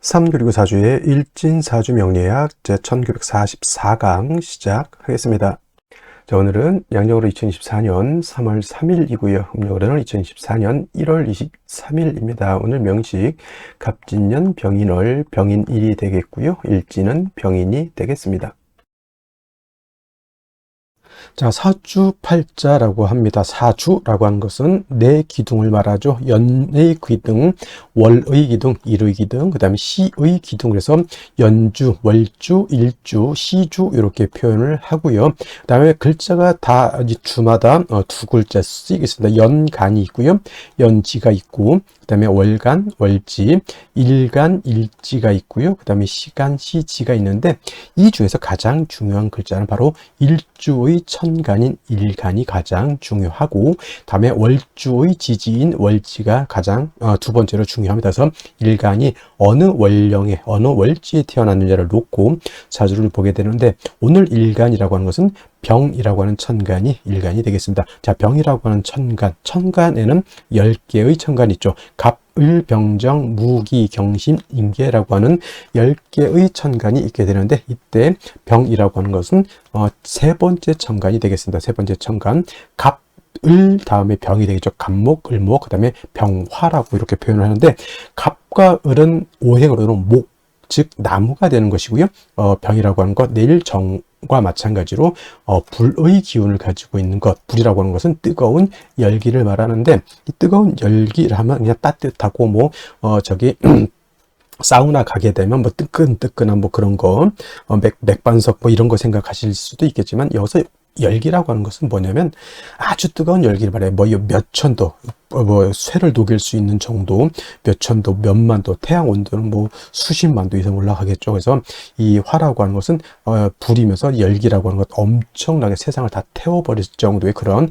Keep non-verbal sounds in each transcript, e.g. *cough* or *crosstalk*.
3 그리고 4주의 일진사주 명리학 제1944강 시작하겠습니다. 자, 오늘은 양력으로 2024년 3월 3일이고요. 음력으로는 2024년 1월 23일입니다. 오늘 명식 갑진년 병인월 병인일이 되겠고요. 일진은 병인이 되겠습니다. 자, 사주팔자라고 합니다. 사주라고 하는 것은 네 기둥을 말하죠. 연의 기둥, 월의 기둥, 일의 기둥, 그 다음에 시의 기둥. 그래서 연주, 월주, 일주, 시주 이렇게 표현을 하고요. 그 다음에 글자가 다 주마다 어, 두 글자 쓰이겠습니다. 연간이 있고요. 연지가 있고, 그 다음에 월간, 월지, 일간, 일지가 있고요. 그 다음에 시간, 시지가 있는데 이 중에서 가장 중요한 글자는 바로 일주의 천간인 일간이 가장 중요하고 다음에 월주의 지지인 월지가 가장 어, 두 번째로 중요합니다. 그래서 일간이 어느 월령에 어느 월지에 태어났느냐를 놓고 사주를 보게 되는데 오늘 일간이라고 하는 것은 병이라고 하는 천간이 일간이 되겠습니다. 자, 병이라고 하는 천간. 천간에는 10개의 천간이 있죠. 갑, 을, 병정, 무기, 경심, 임계라고 하는 10개의 천간이 있게 되는데 이때 병이라고 하는 것은 어, 세 번째 천간이 되겠습니다. 세 번째 천간. 갑, 을 다음에 병이 되겠죠. 갑목, 을목, 그 다음에 병화라고 이렇게 표현을 하는데 갑과 을은 오행으로는 목, 즉 나무가 되는 것이고요. 어, 병이라고 하는 것 내일 정 과 마찬가지로 어, 불의 기운을 가지고 있는 것 불이라고 하는 것은 뜨거운 열기를 말하는데 이 뜨거운 열기를 하면 그냥 따뜻하고 뭐 어, 저기 *clears throat* 사우나 가게 되면 뭐 뜨끈뜨끈한 뭐 그런 거, 어, 맥, 맥반석 뭐 이런 거 생각하실 수도 있겠지만 여기서 열기라고 하는 것은 뭐냐면 아주 뜨거운 열기를 말해요. 뭐몇 천도, 어, 뭐 쇠를 녹일 수 있는 정도, 몇 천도, 몇만 도, 태양 온도는 뭐 수십만 도 이상 올라가겠죠. 그래서 이 화라고 하는 것은 어, 불이면서 열기라고 하는 것 엄청나게 세상을 다 태워버릴 정도의 그런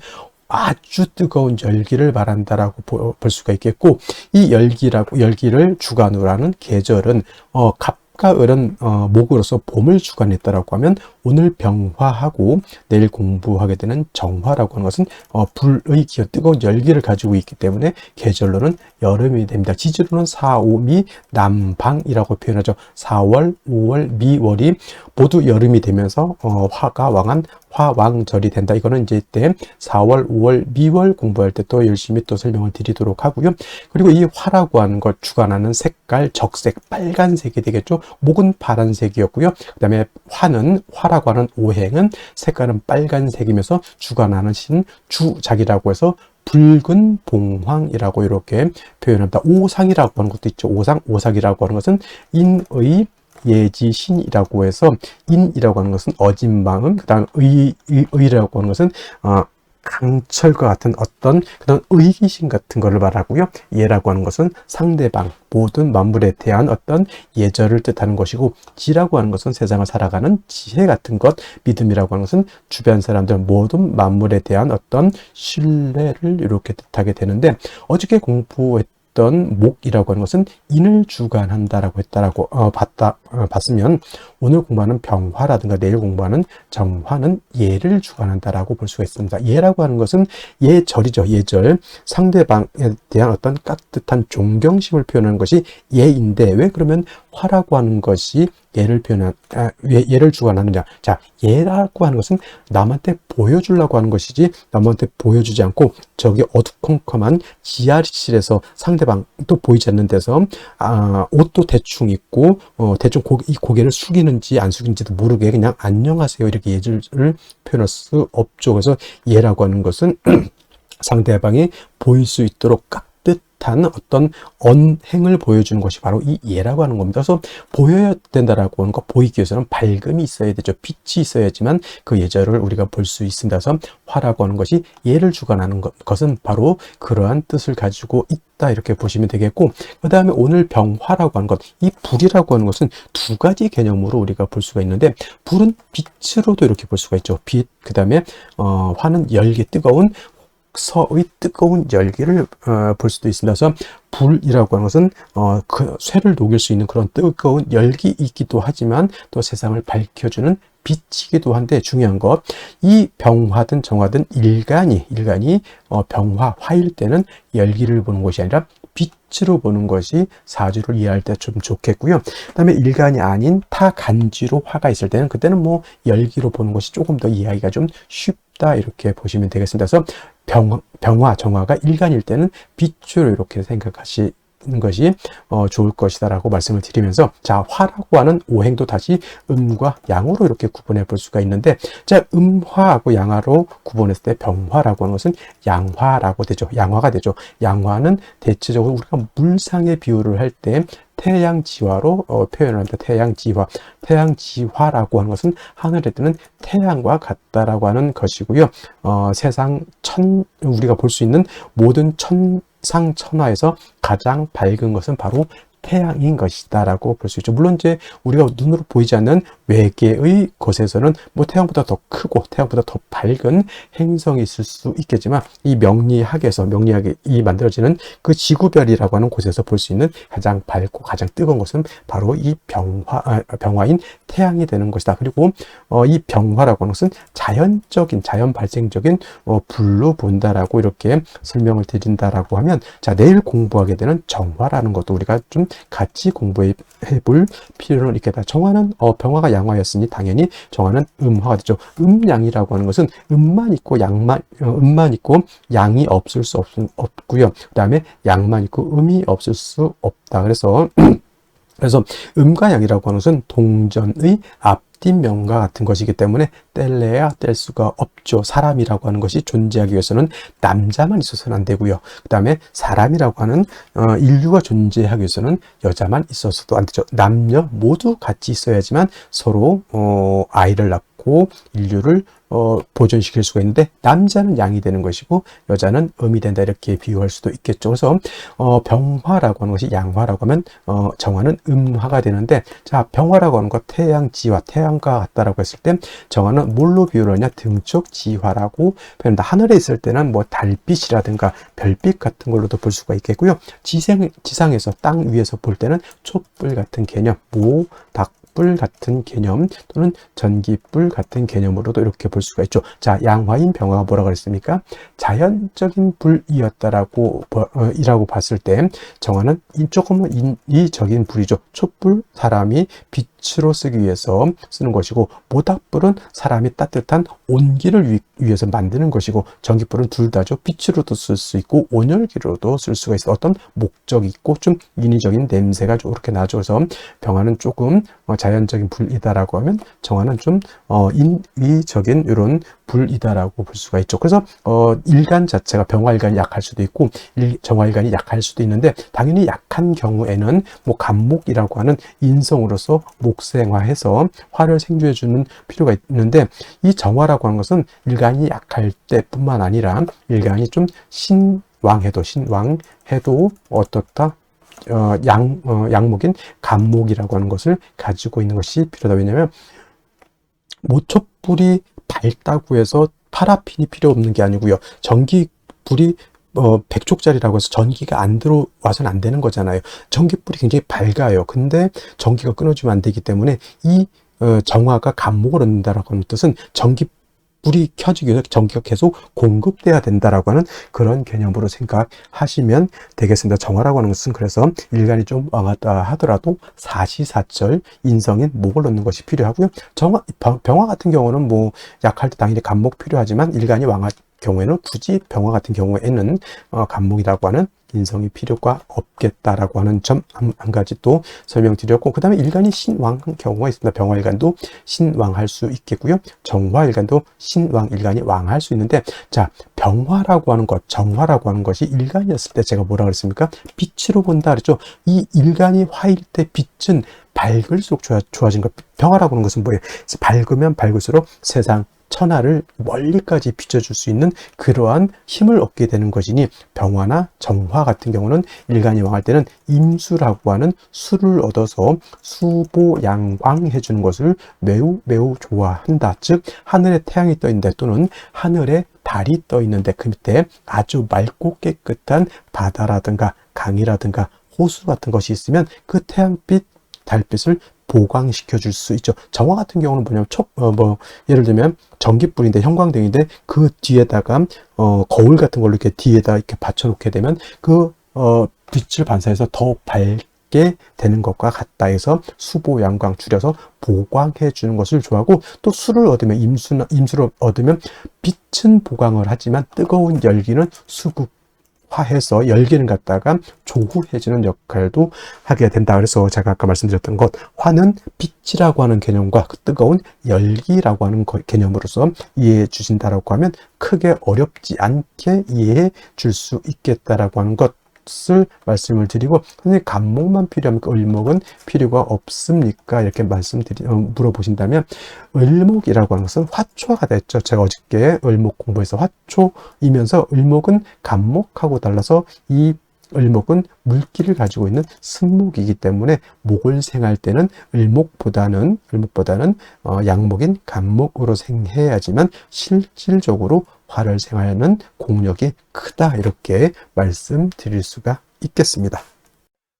아주 뜨거운 열기를 말한다라고 볼 수가 있겠고 이 열기라고 열기를 주관으로 하는 계절은 어, 갑 갑가을은 어, 목으로서 봄을 주관했다라고 하면 오늘 병화하고 내일 공부하게 되는 정화라고 하는 것은 어, 불의 기어 뜨거운 열기를 가지고 있기 때문에 계절로는 여름이 됩니다. 지지로는 4, 5, 미, 남방이라고 표현하죠. 4월, 5월, 미월이 모두 여름이 되면서 어, 화가 왕한 화왕절이 된다. 이거는 이제 때 4월, 5월, 미월 공부할 때 또 열심히 또 설명을 드리도록 하고요. 그리고 이 화라고 하는 것 주관하는 색깔, 적색, 빨간색이 되겠죠. 목은 파란색이었고요. 그 다음에 화는, 화라고 하는 오행은 색깔은 빨간색이면서 주관하는 신 주작이라고 해서 붉은 봉황이라고 이렇게 표현합니다. 오상이라고 하는 것도 있죠. 오상, 오삭이라고 하는 것은 인의 예지신이라고 해서 인이라고 하는 것은 어진 마음, 그 다음 의, 의, 의라고 하는 것은 어, 강철과 같은 어떤 그런 의기심 같은 것을 말하고요. 예라고 하는 것은 상대방, 모든 만물에 대한 어떤 예절을 뜻하는 것이고 지라고 하는 것은 세상을 살아가는 지혜 같은 것, 믿음이라고 하는 것은 주변 사람들 모든 만물에 대한 어떤 신뢰를 이렇게 뜻하게 되는데 어저께 공부했 어떤 목이라고 하는 것은 인을 주관한다라고 했다라고 어, 봤다 어, 봤으면 오늘 공부하는 병화라든가 내일 공부하는 정화는 예를 주관한다라고 볼 수가 있습니다. 예라고 하는 것은 예절이죠. 예절 상대방에 대한 어떤 깍듯한 존경심을 표현하는 것이 예인데 왜 그러면 화라고 하는 것이 예를 표현한 아, 예, 를 주관하느냐 자 예라고 하는 것은 남한테 보여주려고 하는 것이지 남한테 보여주지 않고 저기 어두컴컴한 지하실에서 상대방 또 보이지 않는 데서 아, 옷도 대충 입고 어, 대충 고, 이 고개를 숙이는지 안 숙이는지도 모르게 그냥 안녕하세요 이렇게 예를 표현할 수 없죠. 그래서 예라고 하는 것은 *clears throat* 상대방이 보일 수 있도록 깍 듯한 어떤 언행을 보여주는 것이 바로 이 예라고 하는 겁니다. 그래서 보여야 된다라고 하는 거 보이기 위해서는 밝음이 있어야 되죠. 빛이 있어야지만 그 예절을 우리가 볼 수 있습니다. 그래서 화라고 하는 것이 예를 주관하는 것, 것은 바로 그러한 뜻을 가지고 있다 이렇게 보시면 되겠고 그 다음에 오늘 병화라고 하는 것, 이 불이라고 하는 것은 두 가지 개념으로 우리가 볼 수가 있는데 불은 빛으로도 이렇게 볼 수가 있죠. 빛, 그 다음에 어, 화는 열기 뜨거운 독 서의 뜨거운 열기를 어, 볼 수도 있습니다. 그래서 불이라고 하는 것은 어, 그 쇠를 녹일 수 있는 그런 뜨거운 열기이기도 하지만 또 세상을 밝혀주는 빛이기도 한데 중요한 것 이 병화든 정화든 일간이 일간이 어, 병화 화일 때는 열기를 보는 것이 아니라 빛으로 보는 것이 사주를 이해할 때 좀 좋겠고요. 그다음에 일간이 아닌 타 간지로 화가 있을 때는 그때는 뭐 열기로 보는 것이 조금 더 이해하기가 좀 쉽 다. 이렇게 보시면 되겠습니다. 그래서 병, 병화 정화가 일간일 때는 빛으로 이렇게 생각하시 것이 어, 좋을 것이다라고 말씀을 드리면서 자 화라고 하는 오행도 다시 음과 양으로 이렇게 구분해 볼 수가 있는데 자 음화하고 양화로 구분했을 때 병화라고 하는 것은 양화라고 되죠. 양화가 되죠. 양화는 대체적으로 우리가 물상의 비유를 할 때 태양지화로 어, 표현합니다. 태양지화. 태양지화라고 하는 것은 하늘에 뜨는 태양과 같다라고 하는 것이고요. 어, 세상 천 우리가 볼 수 있는 모든 천 상 천하에서 가장 밝은 것은 바로 태양인 것이다라고 볼 수 있죠. 물론 이제 우리가 눈으로 보이지 않는 외계의 것에서는 뭐 태양보다 더 크고 태양보다 더 밝은 행성이 있을 수 있겠지만 이 명리학에서 명리학이 만들어지는 그 지구별이라고 하는 곳에서 볼 수 있는 가장 밝고 가장 뜨거운 것은 바로 이 병화 아, 병화인 태양이 되는 것이다. 그리고 어, 이 병화라고 하는 것은 자연적인 자연 발생적인 어, 불로 본다라고 이렇게 설명을 드린다라고 하면 자 내일 공부하게 되는 정화라는 것도 우리가 좀 같이 공부해 볼 필요는 있겠다. 정화는 어, 병화가 양화였으니 당연히 정화는 음화가 되죠. 음양이라고 하는 것은 음만 있고 양만 어, 음만 있고 양이 없을 수 없, 없고요. 그다음에 양만 있고 음이 없을 수 없다. 그래서 *clears throat* 그래서 음과 양이라고 하는 것은 동전의 앞 뒷면과 같은 것이기 때문에 뗄래야 뗄 수가 없죠. 사람이라고 하는 것이 존재하기 위해서는 남자만 있어서는 안 되고요. 그 다음에 사람이라고 하는 어, 인류가 존재하기 위해서는 여자만 있어서도 안 되죠. 남녀 모두 같이 있어야지만 서로 어, 아이를 낳고 인류를 어, 보존시킬 수가 있는데 남자는 양이 되는 것이고 여자는 음이 된다 이렇게 비유할 수도 있겠죠. 그래서 어, 병화라고 하는 것이 양화라고 하면 어, 정화는 음화가 되는데 자 병화라고 하는 것 태양지화 태양 과 같다라고 했을 때 정화는 뭘로 비유를 하냐 등축 지화라고 표현한다. 하늘에 있을 때는 뭐 달빛이라든가 별빛 같은 걸로도 볼 수가 있겠고요. 지상 지상에서 땅 위에서 볼 때는 촛불 같은 개념, 모, 닭, 불 같은 개념 또는 전기불 같은 개념으로도 이렇게 볼 수가 있죠. 자, 양화인 병화가 뭐라 그랬습니까? 자연적인 불이었다라고 어, 이라고 봤을 때 정화는 조금은 인위적인 불이죠. 촛불 사람이 빛 으로 쓰기 위해서 쓰는 것이고 모닥불은 사람이 따뜻한 온기를 위, 위해서 만드는 것이고 전기불은 둘 다죠. 빛으로도 쓸 수 있고 온열기로도 쓸 수가 있어. 어떤 목적이 있고 좀 인위적인 냄새가 이렇게 나죠. 그래서 병화는 조금 어, 자연적인 불이다라고 하면 정화는 좀 어, 인위적인 이런 불이다라고 볼 수가 있죠. 그래서 어, 일간 자체가 병화일간이 약할 수도 있고 일, 정화일간이 약할 수도 있는데 당연히 약한 경우에는 뭐 간목이라고 하는 인성으로서 목생화해서 화를 생주해 주는 필요가 있는데 이 정화라고 하는 것은 일간이 약할 때뿐만 아니라 일간이 좀 신왕해도 신왕해도 어떻다 어, 양, 어, 양목인 간목이라고 하는 것을 가지고 있는 것이 필요하다. 왜냐하면 모초불이 밝다고 해서 파라핀이 필요 없는 게 아니고요. 전기 불이 어, 100족짜리라고 해서 전기가 안 들어와서는 안 되는 거잖아요. 전기불이 굉장히 밝아요. 근데 전기가 끊어지면 안 되기 때문에 이 어, 정화가 감목을 얻는다라고 하는 뜻은 전기 불이 켜지기 위해서 전기가 계속 공급돼야 된다라고 하는 그런 개념으로 생각하시면 되겠습니다. 정화라고 하는 것은 그래서 일간이 좀 왕하다 하더라도 사시사철 인성인 목을 넣는 것이 필요하고요. 정화, 병화 같은 경우는 뭐 약할 때 당연히 간목 필요하지만 일간이 왕할 경우에는 굳이 병화 같은 경우에는 어, 간목이라고 하는 인성이 필요가 없겠다라고 하는 점 한 가지 또 설명드렸고 그 다음에 일간이 신왕 경우가 있습니다. 병화일간도 신왕할 수 있겠고요. 정화일간도 신왕일간이 왕할 수 있는데 자 병화라고 하는 것 정화라고 하는 것이 일간이었을 때 제가 뭐라 그랬습니까? 빛으로 본다 그랬죠. 이 일간이 화일 때 빛은 밝을수록 좋아, 좋아진 것. 병화라고 하는 것은 뭐예요? 밝으면 밝을수록 세상 천하를 멀리까지 비춰줄 수 있는 그러한 힘을 얻게 되는 것이니 병화나 정화 같은 경우는 일간이 왕할 때는 임수라고 하는 수를 얻어서 수보양광해 주는 것을 매우 매우 좋아한다. 즉 하늘에 태양이 떠 있는데 또는 하늘에 달이 떠 있는데 그 밑에 아주 맑고 깨끗한 바다라든가 강이라든가 호수 같은 것이 있으면 그 태양빛, 달빛을 보강시켜 줄 수 있죠. 정화 같은 경우는 뭐냐면 촉, 어, 뭐, 예를 들면 전기불인데 형광등인데 그 뒤에다가 어, 거울 같은 걸로 이렇게 뒤에다 이렇게 받쳐 놓게 되면 그 어, 빛을 반사해서 더 밝게 되는 것과 같다 해서 수보 양광 줄여서 보광해 주는 것을 좋아하고 또 술을 얻으면 임수나 임수를 얻으면 빛은 보강을 하지만 뜨거운 열기는 수국 화해서 열기를 갖다가 조후해주는 역할도 하게 된다. 그래서 제가 아까 말씀드렸던 것, 화는 빛이라고 하는 개념과 그 뜨거운 열기라고 하는 개념으로서 이해해 주신다라고 하면 크게 어렵지 않게 이해해 줄 수 있겠다라고 하는 것. 을 말씀을 드리고 선생님 간목만 필요합니까? 을목은 필요가 없습니까? 이렇게 말씀드리 어, 물어보신다면 을목이라고 하는 것은 화초가 됐죠. 제가 어저께 을목 공부해서 화초이면서 을목은 간목하고 달라서 이 을목은 물기를 가지고 있는 승목이기 때문에 목을 생할 때는 을목보다는 을목보다는 어, 양목인 간목으로 생해야지만 실질적으로 화를 생하는 공력이 크다 이렇게 말씀드릴 수가 있겠습니다.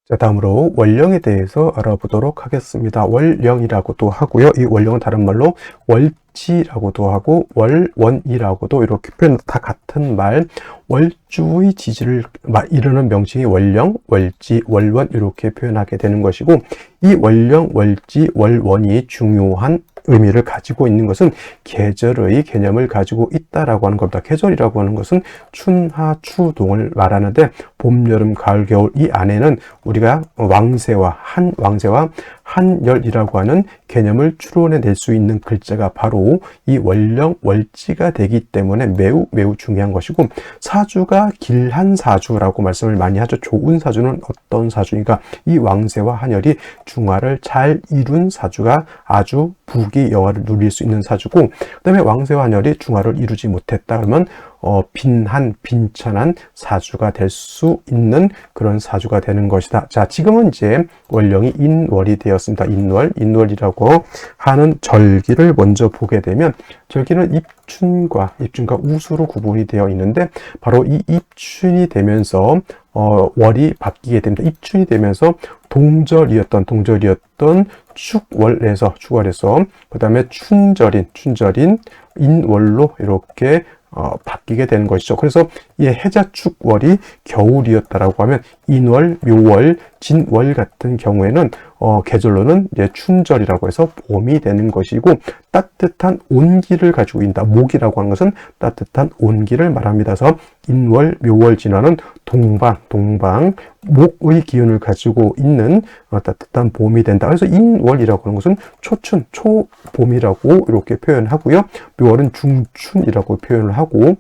자, 다음으로 원령에 대해서 알아보도록 하겠습니다. 원령이라고도 하고요. 이 원령은 다른 말로 월 지라고도 하고 월원이라고도 이렇게 표현 다 같은 말 월주의 지지를 이루는 명칭이 원령, 월지, 월원 이렇게 표현하게 되는 것이고 이 원령, 월지, 월원이 중요한 의미를 가지고 있는 것은 계절의 개념을 가지고 있다라고 하는 겁니다. 계절이라고 하는 것은 춘하 추동을 말하는데 봄, 여름, 가을, 겨울 이 안에는 우리가 왕세와 한 왕세와 한열이라고 하는 개념을 추론해 낼 수 있는 글자가 바로 이 월령 월지가 되기 때문에 매우 매우 중요한 것이고 사주가 길한 사주라고 말씀을 많이 하죠. 좋은 사주는 어떤 사주인가? 이 왕세와 한열이 중화를 잘 이룬 사주가 아주 부귀 영화를 누릴 수 있는 사주고 그다음에 왕세와 한열이 중화를 이루지 못했다 그러면 어, 빈한, 빈천한 사주가 될 수 있는 그런 사주가 되는 것이다. 자, 지금은 이제 원령이 인월이 되었습니다. 인월, 인월이라고 하는 절기를 먼저 보게 되면 절기는 입춘과 입춘과 우수로 구분이 되어 있는데 바로 이 입춘이 되면서 어, 월이 바뀌게 됩니다. 입춘이 되면서 동절이었던 동절이었던 축월에서 축월에서 그 다음에 춘절인 춘절인 인월로 이렇게 어, 바뀌게 되는 것이죠. 그래서 이 해자축월이 겨울이었다라고 하면 인월, 묘월, 진월 같은 경우에는 어, 계절로는 이제 춘절이라고 해서 봄이 되는 것이고 따뜻한 온기를 가지고 있다. 목이라고 하는 것은 따뜻한 온기를 말합니다. 그래서 인월, 묘월 진화는 동방, 동방, 목의 기운을 가지고 있는 어, 따뜻한 봄이 된다. 그래서 인월이라고 하는 것은 초춘, 초봄이라고 이렇게 표현하고요. 묘월은 중춘이라고 표현을 하고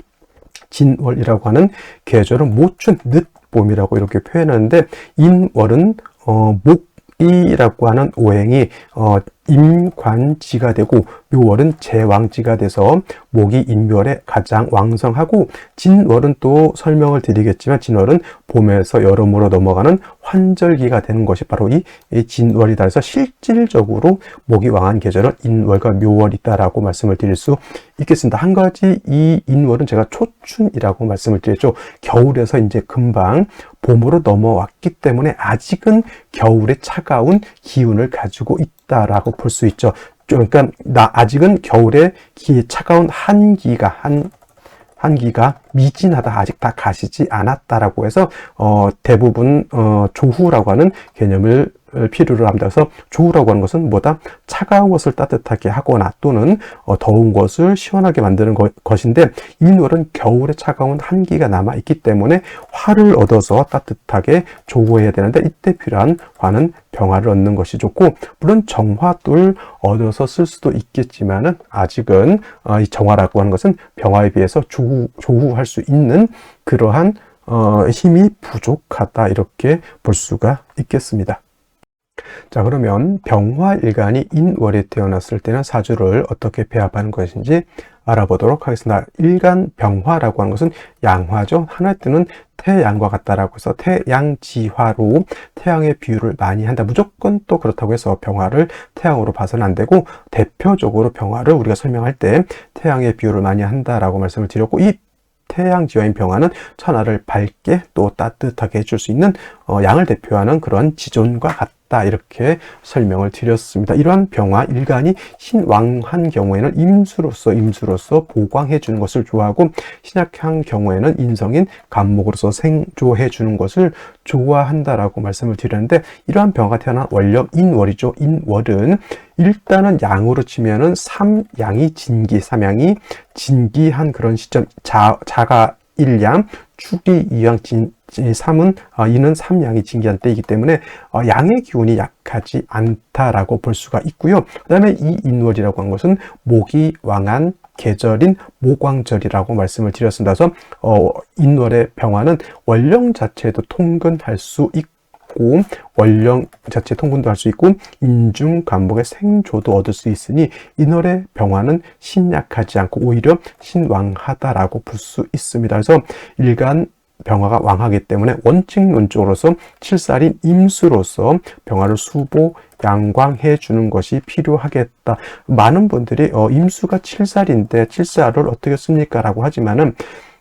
진월이라고 하는 계절은 모춘, 늦 봄이라고 이렇게 표현하는데 인월은 어, 목 이라고 하는 오행이 어, 임관지가 되고 묘월은 제왕지가 돼서 목이 인묘월에 가장 왕성하고 진월은 또 설명을 드리겠지만 진월은 봄에서 여름으로 넘어가는 환절기가 되는 것이 바로 이, 진월이다. 그래서 실질적으로 목이 왕한 계절은 인월과 묘월이다라고 말씀을 드릴 수 있겠습니다. 한 가지 이 인월은 제가 초춘이라고 말씀을 드렸죠. 겨울에서 이제 금방 봄으로 넘어왔기 때문에 아직은 겨울의 차가운 기운을 가지고 있다라고 볼 수 있죠. 그러니까 나 아직은 겨울에 기 차가운 한기가 한 한기가 미진하다 아직 다 가시지 않았다라고 해서 어 대부분 어 조후라고 하는 개념을 필요로 합니다. 그래서 조우라고 하는 것은 뭐다? 차가운 것을 따뜻하게 하거나 또는 어, 더운 것을 시원하게 만드는 것인데 이 노을은 겨울에 차가운 한기가 남아 있기 때문에 화를 얻어서 따뜻하게 조우해야 되는데 이때 필요한 화는 병화를 얻는 것이 좋고 물론 정화도 얻어서 쓸 수도 있겠지만은 아직은 어, 이 정화라고 하는 것은 병화에 비해서 조우, 조우할 수 있는 그러한 어, 힘이 부족하다 이렇게 볼 수가 있겠습니다. 자 그러면 병화일간이 인월에 태어났을 때는 사주를 어떻게 배합하는 것인지 알아보도록 하겠습니다. 일간 병화라고 하는 것은 양화죠. 하나의 뜻은 태양과 같다라고 해서 태양지화로 태양의 비유를 많이 한다. 무조건 또 그렇다고 해서 병화를 태양으로 봐서는 안 되고 대표적으로 병화를 우리가 설명할 때 태양의 비유를 많이 한다라고 말씀을 드렸고 이 태양 지화인 병화는 천하를 밝게 또 따뜻하게 해줄 수 있는 어, 양을 대표하는 그런 지존과 같다 이렇게 설명을 드렸습니다. 이러한 병화 일간이 신왕한 경우에는 임수로서 임수로서 보광해 주는 것을 좋아하고 신약한 경우에는 인성인 간목으로서 생조해 주는 것을 좋아한다라고 말씀을 드렸는데 이러한 병화가 태어난 원령 인월이죠. 인월은 일단은 양으로 치면은 삼양이 진기, 삼양이 진기한 그런 시점, 자, 자가 일양, 축이 이양, 진, 삼은 어, 이는 삼양이 진기한 때이기 때문에 어, 양의 기운이 약하지 않다라고 볼 수가 있고요. 그 다음에 이 인월이라고 한 것은 목이 왕한 계절인 모광절이라고 말씀을 드렸습니다. 그래서 어, 인월의 병화는 원령 자체도 통근할 수 있고 원령 자체 통분도 할 수 있고 인중 간목의 생조도 얻을 수 있으니 이널의 병화는 신약하지 않고 오히려 신왕하다라고 볼 수 있습니다. 그래서 일간 병화가 왕하기 때문에 원칙론적으로서 칠살인 임수로서 병화를 수보 양광해 주는 것이 필요하겠다. 많은 분들이 어, 임수가 칠살인데 칠살을 어떻게 씁니까? 라고 하지만은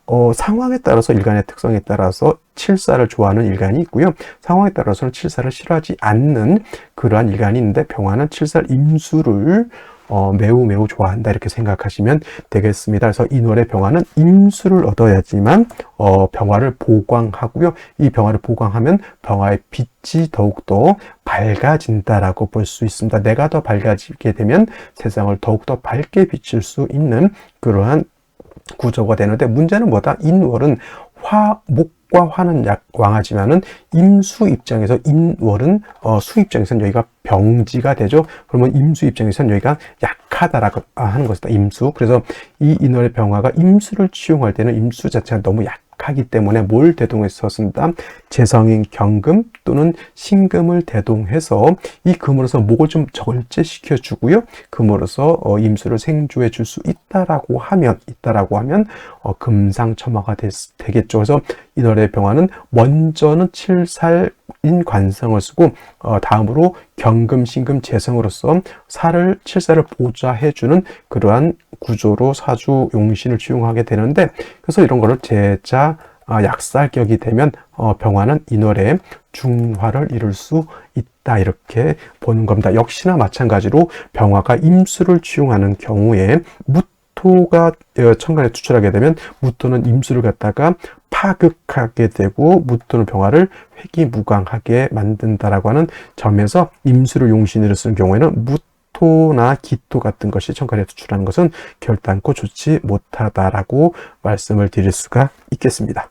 어, 상황에 따라서 일간의 특성에 따라서 칠사를 좋아하는 일간이 있고요. 상황에 따라서는 칠사를 싫어하지 않는 그러한 일간이 있는데 병화는 칠사 임수를 어, 매우 매우 좋아한다 이렇게 생각하시면 되겠습니다. 그래서 이 노래 병화는 임수를 얻어야지만 어, 병화를 보광하고요. 이 병화를 보광하면 병화의 빛이 더욱더 밝아진다라고 볼 수 있습니다. 내가 더 밝아지게 되면 세상을 더욱더 밝게 비칠 수 있는 그러한 구조가 되는데 문제는 뭐다? 인월은 화, 목 과 화는 약 왕하지만은 임수 입장에서 인월은 어, 수 입장에서는 여기가 병지가 되죠. 그러면 임수 입장에서는 여기가 약하다라고 하는 것이다. 임수. 그래서 이 인월의 병화가 임수를 치용할 때는 임수 자체가 너무 약 하기 때문에 뭘 대동해서 쓴다? 재성인 경금 또는 신금을 대동해서 이 금으로서 목을 좀 절제시켜 주고요. 금으로서 어, 임수를 생주해 줄 수 있다라고 하면 있다라고 하면 어, 금상첨화가 되, 겠죠 그래서 이날의 병화는 먼저는 칠살인 관성을 쓰고 어, 다음으로 경금, 신금, 재성으로서 살을 칠살을 보좌해 주는 그러한 구조로 사주 용신을 지용하게 되는데 그래서 이런 거를 제자 아, 약살격이 되면 어, 병화는 인월에 중화를 이룰 수 있다 이렇게 보는 겁니다. 역시나 마찬가지로 병화가 임수를 지용하는 경우에 무토가 어, 천간에 투출하게 되면 무토는 임수를 갖다가 파극하게 되고 무토는 병화를 회기무광하게 만든다라고 하는 점에서 임수를 용신으로 쓰는 경우에는 무토 토나 기토 같은 것이 천간에 투출하는 것은 결단코 좋지 못하다라고 말씀을 드릴 수가 있겠습니다.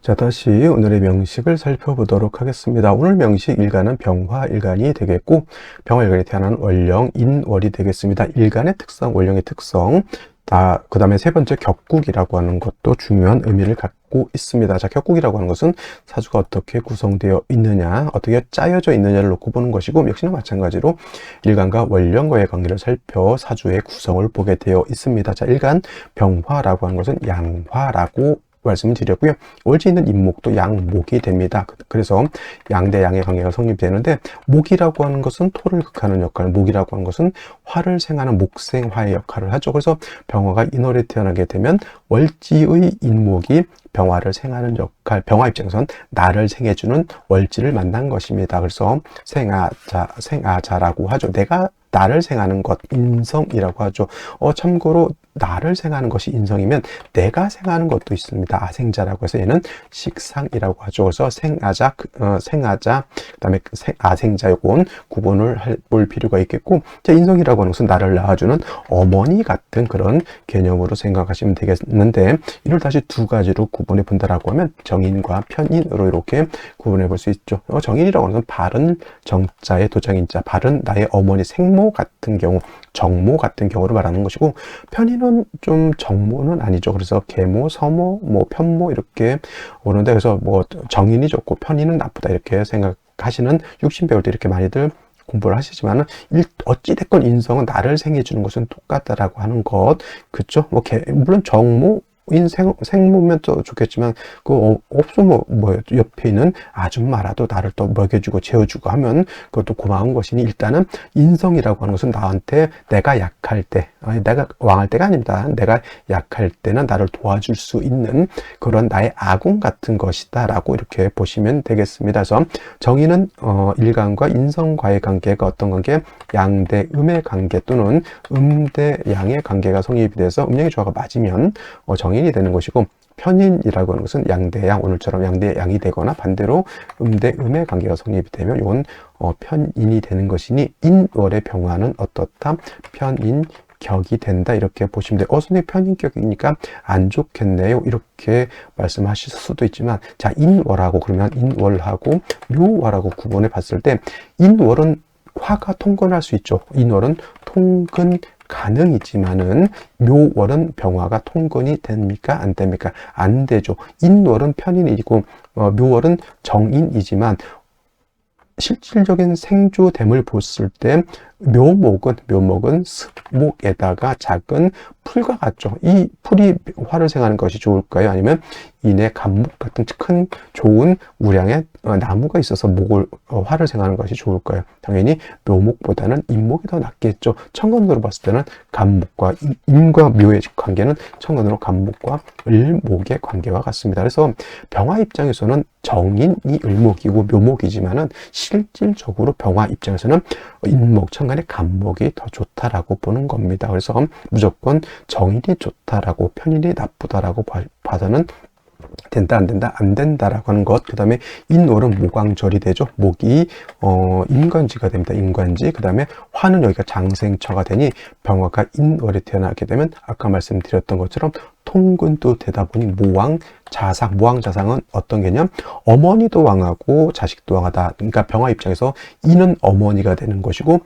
자, 다시 오늘의 명식을 살펴보도록 하겠습니다. 오늘 명식 일간은 병화 일간이 되겠고, 병화 일간이 태어난 원령, 인월이 되겠습니다. 일간의 특성, 원령의 특성, 아, 그 다음에 세 번째 격국이라고 하는 것도 중요한 의미를 갖고 있습니다. 자, 격국이라고 하는 것은 사주가 어떻게 구성되어 있느냐, 어떻게 짜여져 있느냐를 놓고 보는 것이고, 역시나 마찬가지로 일간과 원령과의 관계를 살펴 사주의 구성을 보게 되어 있습니다. 자, 일간 병화라고 하는 것은 양화라고 말씀을 드렸고요. 월지 있는 임목도 양목이 됩니다. 그래서 양대 양의 관계가 성립되는데 목이라고 하는 것은 토를 극하는 역할, 목이라고 하는 것은 화를 생하는 목생화의 역할을 하죠. 그래서 병화가 인월에 태어나게 되면 월지의 인목이 병화를 생하는 역할, 병화 입장에선 나를 생해주는 월지를 만난 것입니다. 그래서 생아자, 생아자라고 하죠. 내가 나를 생하는 것, 인성이라고 하죠. 어, 참고로 나를 생하는 것이 인성이면 내가 생하는 것도 있습니다. 아생자라고 해서 얘는 식상이라고 하죠. 그래서 생아자, 그, 어, 생아자, 그 다음에 아생자 요건 구분을 볼 필요가 있겠고, 자, 인성이라고 하는 것은 나를 낳아주는 어머니 같은 그런 개념으로 생각하시면 되겠는데, 이를 다시 두 가지로 구분해 본다라고 하면 정인과 편인으로 이렇게 구분해 볼 수 있죠. 어, 정인이라고 하는 것은 바른 정자의 도장인자, 바른 나의 어머니 생모 같은 경우, 정모 같은 경우를 말하는 것이고, 이건 좀 정모는 아니죠. 그래서 계모, 서모, 뭐 편모 이렇게 오는데 그래서 뭐 정인이 좋고 편인은 나쁘다 이렇게 생각하시는 육신 배울 때 이렇게 많이들 공부를 하시지만은 어찌 됐건 인성은 나를 생해 주는 것은 똑같다라고 하는 것, 그렇죠? 뭐 개, 물론 정모 인 생, 생모면 또 좋겠지만 그 어, 없으면 뭐 옆에 있는 아줌마라도 나를 또 먹여주고 재워주고 하면 그것도 고마운 것이니 일단은 인성이라고 하는 것은 나한테 내가 약할 때 아니 내가 왕할 때가 아닙니다. 내가 약할 때는 나를 도와줄 수 있는 그런 나의 아군 같은 것이다 라고 이렇게 보시면 되겠습니다. 그래서 정의는 어, 일간과 인성과의 관계가 어떤 관계? 양대 음의 관계 또는 음대 양의 관계가 성립이 돼서 음양의 조화가 맞으면 어, 정의 양인이 되는 것이고 편인이라고 하는 것은 양대양 오늘처럼 양대양이 되거나 반대로 음대음의 관계가 성립이 되면 이건 어, 편인이 되는 것이니 인월의 병화는 어떻다 편인 격이 된다 이렇게 보시면 돼요. 어 선생님 편인격이니까 안 좋겠네요. 이렇게 말씀하실 수도 있지만 자 인월하고 그러면 인월하고 묘월하고 구분해 봤을 때 인월은 화가 통근할 수 있죠. 인월은 통근 가능이지만은 묘월은 병화가 통근이 됩니까? 안 됩니까? 안 되죠. 인월은 편인이고 어, 묘월은 정인이지만 실질적인 생조됨을 봤을 때 묘목은 묘목은 습목에다가 작은 풀과 같죠. 이 풀이 화를 생하는 것이 좋을까요? 아니면 이내 감목 같은 큰 좋은 우량의 어, 나무가 있어서 목을 어, 화를 생하는 것이 좋을까요? 당연히 묘목보다는 인목이 더 낫겠죠. 천간으로 봤을 때는 감목과 인과 묘의 관계는 천간으로 감목과 을목의 관계와 같습니다. 그래서 병화 입장에서는 정인이 을목이고 묘목이지만은 실질적으로 병화 입장에서는 인목 천간의 감목이 더 좋다라고 보는 겁니다. 그래서 무조건 정인이 좋다라고 편인이 나쁘다라고 봐서는 된다 안 된다 안 된다라고 하는 것. 그 다음에 인월은 모광절이 되죠. 목이 어 인관지가 됩니다. 인관지. 그 다음에 화는 여기가 장생처가 되니 병화가 인월에 태어나게 되면 아까 말씀드렸던 것처럼 통근도 되다 보니 모왕 자상 모왕 자상은 어떤 개념? 어머니도 왕하고 자식도 왕하다. 그러니까 병화 입장에서 이는 어머니가 되는 것이고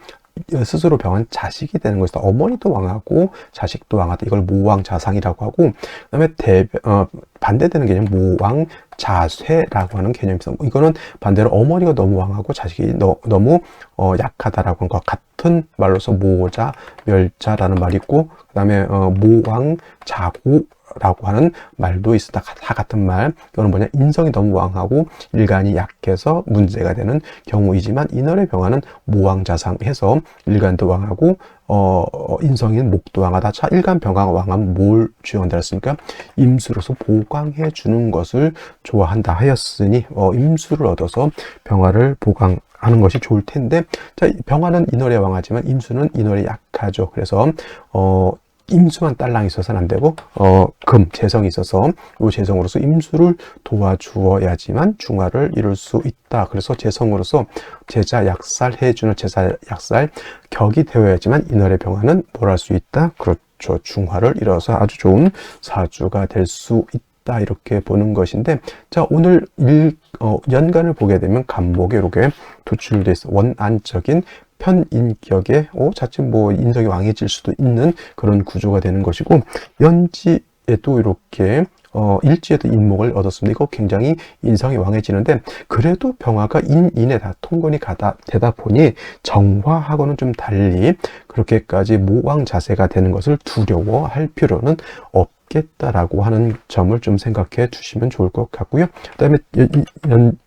스스로 병한 자식이 되는 것이다. 어머니도 왕하고 자식도 왕하다. 이걸 모왕자상이라고 하고 그다음에 대, 어, 반대되는 개념 모왕 자쇠라고 하는 개념이 있어. 이거는 반대로 어머니가 너무 왕하고 자식이 너, 무 어, 약하다라고 하는 것 같은 말로서 모자 멸자라는 말이 있고 그다음에 어, 모왕 자고 라고 하는 말도 있어. 다 같은 말. 이거는 뭐냐? 인성이 너무 왕하고 일간이 약해서 문제가 되는 경우이지만 인월의 병화는 모왕자상 해서 일간도 왕하고 어, 인성인 목도 왕하다. 자, 일간 병화가 왕하면 뭘 주연한다 했습니까? 임수로서 보강해 주는 것을 좋아한다 하였으니 어, 임수를 얻어서 병화를 보강 하는 것이 좋을 텐데 자 병화는 인월의 왕하지만 임수는 인월에 약하죠. 그래서 어 임수만 딸랑 있어서는 안 되고 어, 금 재성이 있어서 이 재성으로서 임수를 도와주어야지만 중화를 이룰 수 있다. 그래서 재성으로서 제자 약살 해 주는 제자 약살 격이 되어야지만 인월의 병화는 뭘 할 수 있다. 그렇죠. 중화를 이뤄서 아주 좋은 사주가 될 수 있다. 이렇게 보는 것인데 자 오늘 일, 어, 연간을 보게 되면 간목에 이렇게 도출돼 있어 원안적인 편인격에 어, 자칫 뭐 인성이 왕해질 수도 있는 그런 구조가 되는 것이고 연지에도 이렇게 어, 일지에도 인목을 얻었습니다. 이거 굉장히 인성이 왕해지는데 그래도 병화가 인인에 다 통근이 가다 되다 보니 정화하고는 좀 달리 그렇게까지 모왕 자세가 되는 것을 두려워할 필요는 없 겠다라고 하는 점을 좀 생각해 주시면 좋을 것 같고요. 그다음에 연, 연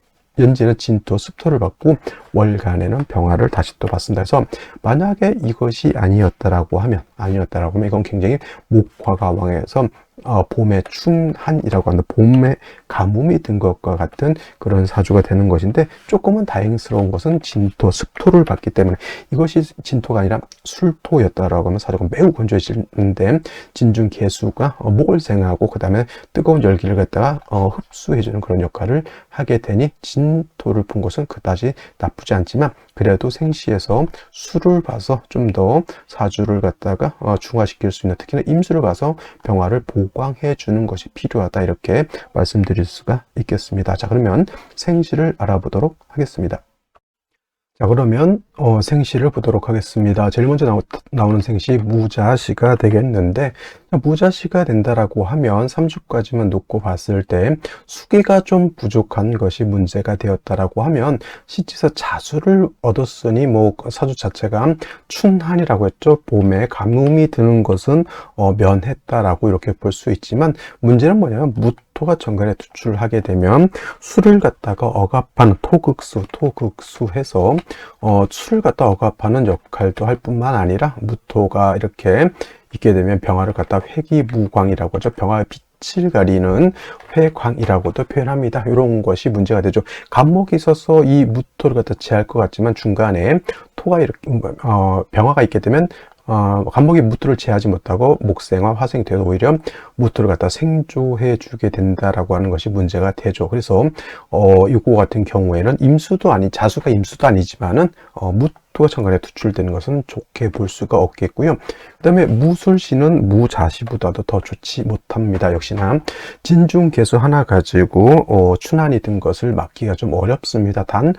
지는 진토, 습토를 받고 월간에는 병화를 다시 또 받습니다. 그래서 만약에 이것이 아니었다라고 하면 아니었다라고 하면 이건 굉장히 목화가 왕해서 어, 봄의 춘한이라고 하는 봄의 가뭄이 든 것과 같은 그런 사주가 되는 것인데 조금은 다행스러운 것은 진토, 습토를 받기 때문에 이것이 진토가 아니라 술토였다라고 하면 사주가 매우 건조해지는데 진중 개수가 어, 목을 생하고 그 다음에 뜨거운 열기를 갖다가 어, 흡수해주는 그런 역할을 하게 되니 진토를 푼 것은 그다지 나쁘지 않지만 그래도 생시에서 수를 봐서 좀 더 사주를 갖다가 어, 중화시킬 수 있는 특히나 임수를 봐서 병화를 보강해 주는 것이 필요하다 이렇게 말씀드릴 수가 있겠습니다. 자 그러면 생시를 알아보도록 하겠습니다. 자, 그러면 어, 생시를 보도록 하겠습니다. 제일 먼저 나오, 나오는 생시 무자시가 되겠는데 자, 무자시가 된다라고 하면 3주까지만 놓고 봤을 때 수기가 좀 부족한 것이 문제가 되었다라고 하면 시지에서 자수를 얻었으니 뭐 사주 자체가 춘한이라고 했죠. 봄에 가뭄이 드는 것은 어, 면했다라고 이렇게 볼 수 있지만 문제는 뭐냐면 무 토가 정관에 투출하게 되면 수를 갖다가 억압하는 토극수, 토극수 해서 어, 수를 갖다 억압하는 역할도 할 뿐만 아니라 무토가 이렇게 있게 되면 병화를 갖다 회기무광이라고 하죠. 병화의 빛을 가리는 회광이라고도 표현합니다. 이런 것이 문제가 되죠. 간목이 있어서 이 무토를 갖다 제할 것 같지만 중간에 토가 이렇게 어, 병화가 있게 되면 어, 간목이 무토를 제하지 못하고 목생화, 화생이 되어 오히려 무토를 갖다 생조해 주게 된다라고 하는 것이 문제가 되죠. 그래서 어, 이거 같은 경우에는 임수도 아니 자수가 임수도 아니지만은 어, 무토가 천간에 투출되는 것은 좋게 볼 수가 없겠고요. 그다음에 무술시는 무자시보다도 더 좋지 못합니다. 역시나 진중 개수 하나 가지고 어, 춘한이 든 것을 막기가 좀 어렵습니다. 단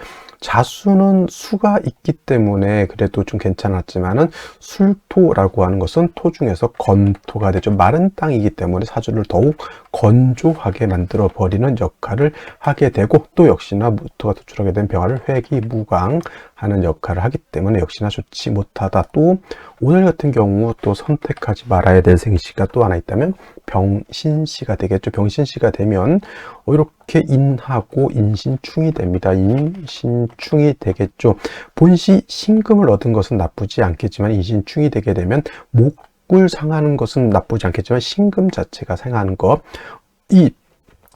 자수는 수가 있기 때문에 그래도 좀 괜찮았지만은 술토라고 하는 것은 토 중에서 건토가 되죠. 마른 땅이기 때문에 사주를 더욱 건조하게 만들어 버리는 역할을 하게 되고 또 역시나 무토가 도출하게 된 병화를 회기 무강 하는 역할을 하기 때문에 역시나 좋지 못하다. 또 오늘 같은 경우 또 선택하지 말아야 될 생시가 또 하나 있다면 병신시가 되겠죠. 병신시가 되면 이렇게 인하고 인신충이 됩니다. 인신충이 되겠죠. 본시 신금을 얻은 것은 나쁘지 않겠지만 인신충이 되게 되면 목을 상하는 것은 나쁘지 않겠지만 신금 자체가 상하는 것, 이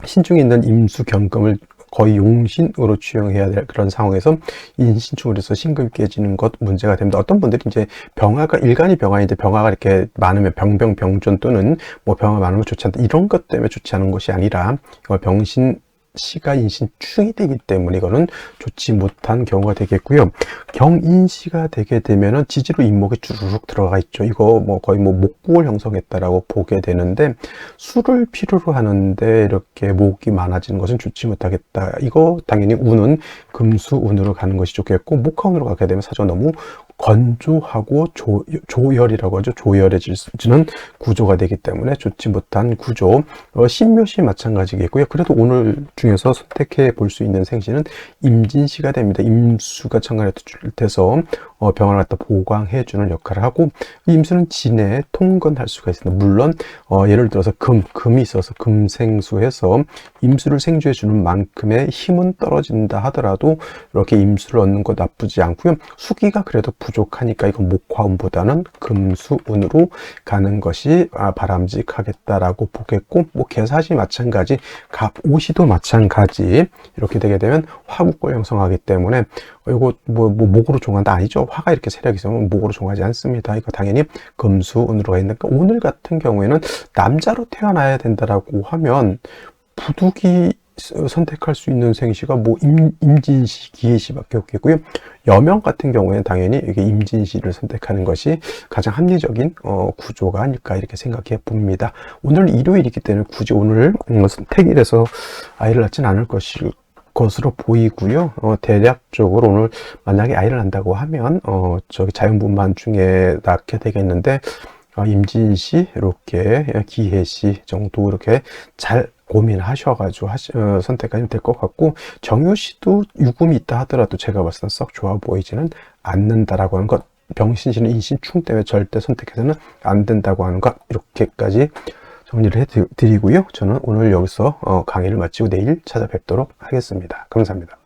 신중에 있는 임수경금을 거의 용신으로 취용해야 될 그런 상황에서 인신충으로 해서 신금이 깨지는 것 문제가 됩니다. 어떤 분들이 이제 병화가 일간이 병화인데 병화가 이렇게 많으면 병병 병존 또는 뭐 병화 많으면 좋지 않다 이런 것 때문에 좋지 않은 것이 아니라 이걸 병신 시가 인신충이 되기 때문에 이거는 좋지 못한 경우가 되겠고요. 경인시가 되게 되면은 지지로 인목이 주르륵 들어가 있죠. 이거 뭐 거의 뭐 목국을 형성했다라고 보게 되는데 술을 필요로 하는데 이렇게 목이 많아지는 것은 좋지 못하겠다. 이거 당연히 운은 금수 운으로 가는 것이 좋겠고 목화운으로 가게 되면 사주가 너무 건조하고 조, 조열이라고 하죠. 조열해지는 구조가 되기 때문에 좋지 못한 구조. 어, 신묘시 마찬가지겠고요. 그래도 오늘 중 에서 선택해 볼 수 있는 생시는 임진시가 됩니다. 임수가 천간에 투출돼서 어, 병을 갖다 보강해 주는 역할을 하고 임수는 진에 통건할 수가 있습니다. 물론 어, 예를 들어서 금, 금이 있어서 금생수해서 임수를 생주해 주는 만큼의 힘은 떨어진다 하더라도 이렇게 임수를 얻는 거 나쁘지 않고요. 수기가 그래도 부족하니까 이건 목화운보다는 금수운으로 가는 것이 아, 바람직하겠다라고 보겠고 뭐 개사시 마찬가지 갑오시도 마찬가지 이렇게 되게 되면 화국을 형성하기 때문에 이거 뭐, 뭐 목으로 종한다 아니죠 화가 이렇게 세력이 있으면 목으로 종하지 않습니다 이거 당연히 금수운으로 가 있는 까 오늘 같은 경우에는 남자로 태어나야 된다라고 하면 부득이 선택할 수 있는 생시가 뭐 임, 임진시, 기해시밖에 없겠고요. 여명 같은 경우에는 당연히 이게 임진시를 선택하는 것이 가장 합리적인 어, 구조가 아닐까 이렇게 생각해 봅니다. 오늘 일요일이기 때문에 굳이 오늘 음, 선택일에서 아이를 낳지는 않을 것일 것으로 보이고요. 어, 대략적으로 오늘 만약에 아이를 낳는다고 하면 어, 저기 자연분만 중에 낳게 되겠는데 어, 임진시 이렇게 기해시 정도 이렇게 잘 고민하셔가지고 하시, 어, 선택하시면 될 것 같고 정유 씨도 유금이 있다 하더라도 제가 봤을 때썩 좋아 보이지는 않는다라고 하는 것 병신시는 인신충 때문에 절대 선택해서는 안 된다고 하는 것 이렇게까지 정리를 해드리고요. 저는 오늘 여기서 어, 강의를 마치고 내일 찾아뵙도록 하겠습니다. 감사합니다.